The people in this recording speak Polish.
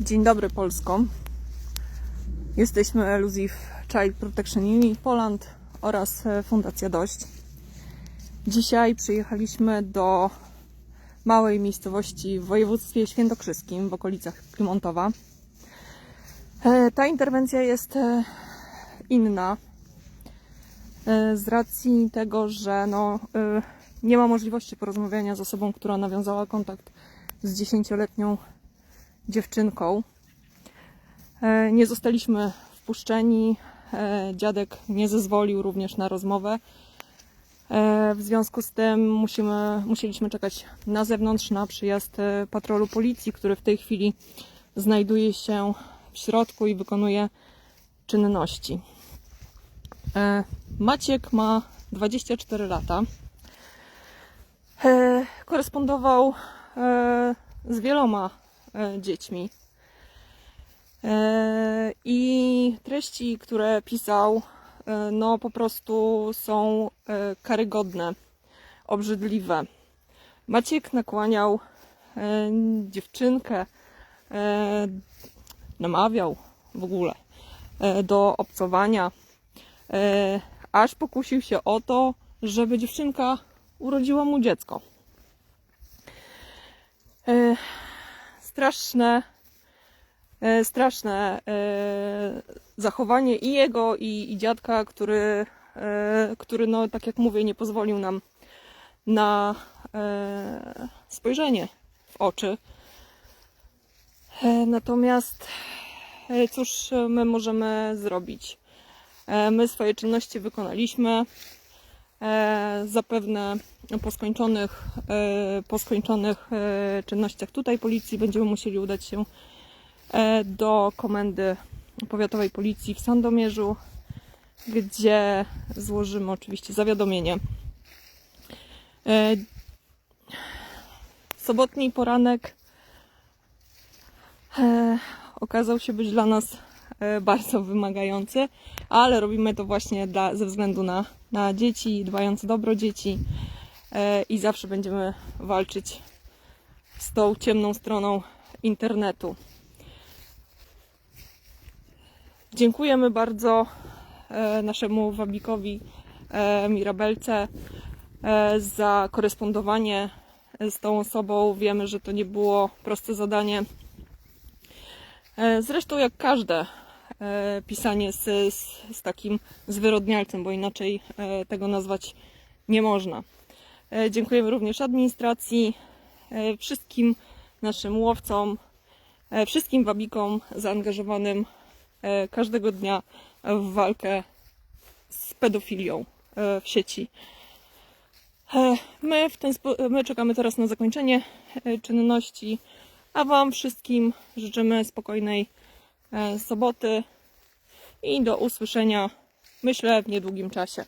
Dzień dobry Polsko. Jesteśmy Elusive Child Protection Unit Poland oraz e, Fundacja Dość. Dzisiaj przyjechaliśmy do małej miejscowości w województwie świętokrzyskim w okolicach Klimontowa. E, Ta interwencja jest e, inna z racji tego, że no, nie ma możliwości porozmawiania z osobą, która nawiązała kontakt z dziesięcioletnią dziewczynką. E, Nie zostaliśmy wpuszczeni. e, Dziadek nie zezwolił również na rozmowę. E, W związku z tym musimy, musieliśmy czekać na zewnątrz na przyjazd patrolu policji, który w tej chwili znajduje się w środku i wykonuje czynności. Maciek ma 24 lata. Korespondował z wieloma dziećmi. E, I treści, które pisał, e, no po prostu są e, karygodne, obrzydliwe. Maciek nakłaniał e, dziewczynkę, e, namawiał w ogóle e, do obcowania, e, aż pokusił się o to, żeby dziewczynka urodziła mu dziecko. Straszne, e, straszne e, zachowanie i jego, i, i dziadka, który, e, który, no, tak jak mówię, nie pozwolił nam na spojrzenie w oczy. Natomiast, cóż my możemy zrobić? My swoje czynności wykonaliśmy. E, zapewne po skończonych, e, po skończonych e, czynnościach tutaj policji będziemy musieli udać się do komendy powiatowej policji w Sandomierzu, gdzie złożymy oczywiście zawiadomienie. Sobotni poranek okazał się być dla nas bardzo wymagający, ale robimy to właśnie dla, ze względu na, na dzieci, dbając o dobro dzieci e, i zawsze będziemy walczyć z tą ciemną stroną internetu. Dziękujemy bardzo e, naszemu wabikowi e, Mirabelce e, za korespondowanie z tą osobą. Wiemy, że to nie było proste zadanie. E, Zresztą jak każde e, pisanie z, z, z takim zwyrodnialcem, bo inaczej e, tego nazwać nie można. E, Dziękujemy również administracji, e, wszystkim naszym łowcom, e, wszystkim wabikom zaangażowanym e, każdego dnia w walkę z pedofilią e, w sieci. E, My, w ten my czekamy teraz na zakończenie e, czynności, a Wam wszystkim życzymy spokojnej e, soboty i do usłyszenia, myślę, w niedługim czasie.